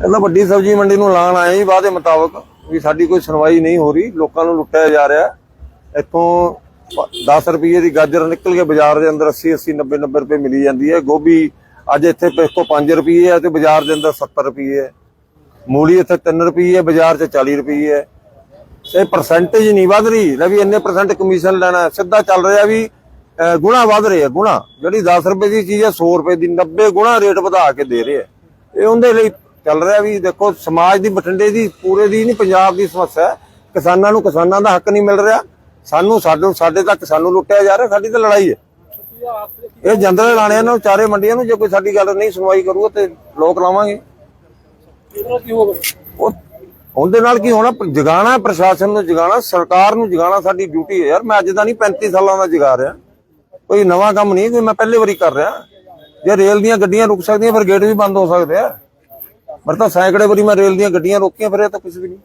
ਕਹਿੰਦਾ ਵੱਡੀ ਸਬਜ਼ੀ ਮੰਡੀ ਨੂੰ ਲਾਣ ਆਏ ਜੀ ਵਾਅਦੇ ਮੁਤਾਬਕ ਵੀ ਸਾਡੀ ਕੋਈ ਸੁਣਵਾਈ ਨਹੀਂ ਹੋ ਰਹੀ, ਲੋਕਾਂ ਨੂੰ ਲੁੱਟਿਆ ਜਾ ਰਿਹਾ। ਇੱਥੋਂ 10 ਰੁਪਏ ਦੀ ਗਾਜਰ ਨਿਕਲ ਕੇ ਬਾਜ਼ਾਰ ਦੇ ਅੰਦਰ 80 80 90 90 ਰੁਪਏ ਮਿਲੀ ਜਾਂਦੀ ਹੈ। ਗੋਭੀ ਅੱਜ ਇੱਥੇ ਪਿਸਤੋਂ 5 ਰੁਪਏ ਹੈ ਤੇ ਬਾਜ਼ਾਰ ਦੇ ਅੰਦਰ 70 ਰੁਪਏ ਹੈ। ਮੂਲੀ ਇੱਥੇ 3 ਰੁਪਏ ਹੈ, ਬਾਜ਼ਾਰ 'ਚ 40 ਰੁਪਏ ਹੈ। ਇਹ ਪਰਸੈਂਟੇਜ ਨਹੀਂ ਵਧ ਰਹੀ। ਲੈ ਵੀ ਇੰਨੇ ਪਰਸੈਂਟ ਕਮਿਸ਼ਨ ਲੈਣਾ ਸਿੱਧਾ ਚੱਲ ਰਿਹਾ ਵੀ ਗੁਣਾ ਵਧ ਰਿਹਾ ਗੁਣਾ। ਜਿਹੜੀ 10 ਰੁਪਏ ਦੀ ਚੀਜ਼ ਹੈ 100 ਰੁਪਏ ਦੀ 90 ਗੁਣਾ ਰੇਟ ਵਧਾ ਕੇ ਦੇ ਰਹੇ ਆ ਇਹ ਉਹਦੇ ਲਈ ਚੱਲ ਰਿਹਾ ਵੀ ਦੇਖੋ, ਸਮਾਜ ਦੀ ਬਠਿੰਡੇ ਦੀ, ਪੂਰੇ ਦੀ ਨਹੀਂ, ਪੰਜਾਬ ਦੀ ਸਮੱਸਿਆ ਹੈ। ਕਿਸਾਨਾਂ ਨੂੰ ਕਿਸਾਨਾਂ ਦਾ ਹੱਕ ਨਹੀਂ ਮਿਲ ਰਿਹਾ। ਸਾਨੂੰ ਸਾਡੇ ਸਾਡੇ ਤੱਕ ਸਾਨੂੰ ਲੁੱਟਿਆ ਜਾ ਰਿਹਾ, ਸਾਡੀ ਤਾਂ ਲੜਾਈ ਹੈ। ਇਹ ਜੰਦਰੇ ਲਾਣਿਆਂ ਨੂੰ ਚਾਰੇ ਮੰਡੀਆਂ ਨੂੰ ਜੇ ਕੋਈ ਸਾਡੀ ਗੱਲ ਨਹੀਂ ਸੁਣਵਾਈ ਕਰੂਗਾ ਤੇ ਲੋਕ ਲਾਵਾਂਗੇ। ਉਹ ਉਹਦੇ ਨਾਲ ਕੀ ਹੋਣਾ? ਜਗਾਣਾ ਪ੍ਰਸ਼ਾਸਨ ਨੂੰ ਜਗਾਣਾ, ਸਰਕਾਰ ਨੂੰ ਜਗਾਣਾ ਸਾਡੀ ਡਿਊਟੀ ਹੈ। ਯਾਰ ਮੈਂ ਅੱਜ ਦਾ ਨਹੀਂ 35 ਸਾਲਾਂ ਦਾ ਜਗਾ ਰਿਹਾ। ਕੋਈ ਨਵਾਂ ਕੰਮ ਨਹੀਂ, ਕੋਈ ਮੈਂ ਪਹਿਲੇ ਵਾਰੀ ਕਰ ਰਿਹਾ। ਜੇ ਰੇਲ ਦੀਆਂ ਗੱਡੀਆਂ ਰੁਕ ਸਕਦੀਆਂ, ਫਿਰ ਗੇਟ ਵੀ ਬੰਦ ਹੋ ਸਕਦੇ ਆ। ਪਰ ਤਾਂ ਸੈਂਕੜੇ ਵਾਰੀ ਮੈਂ ਰੇਲ ਦੀਆਂ ਗੱਡੀਆਂ ਰੋਕੀਆਂ ਫਿਰਿਆ ਤਾਂ ਕੁਝ ਵੀ ਨਹੀਂ।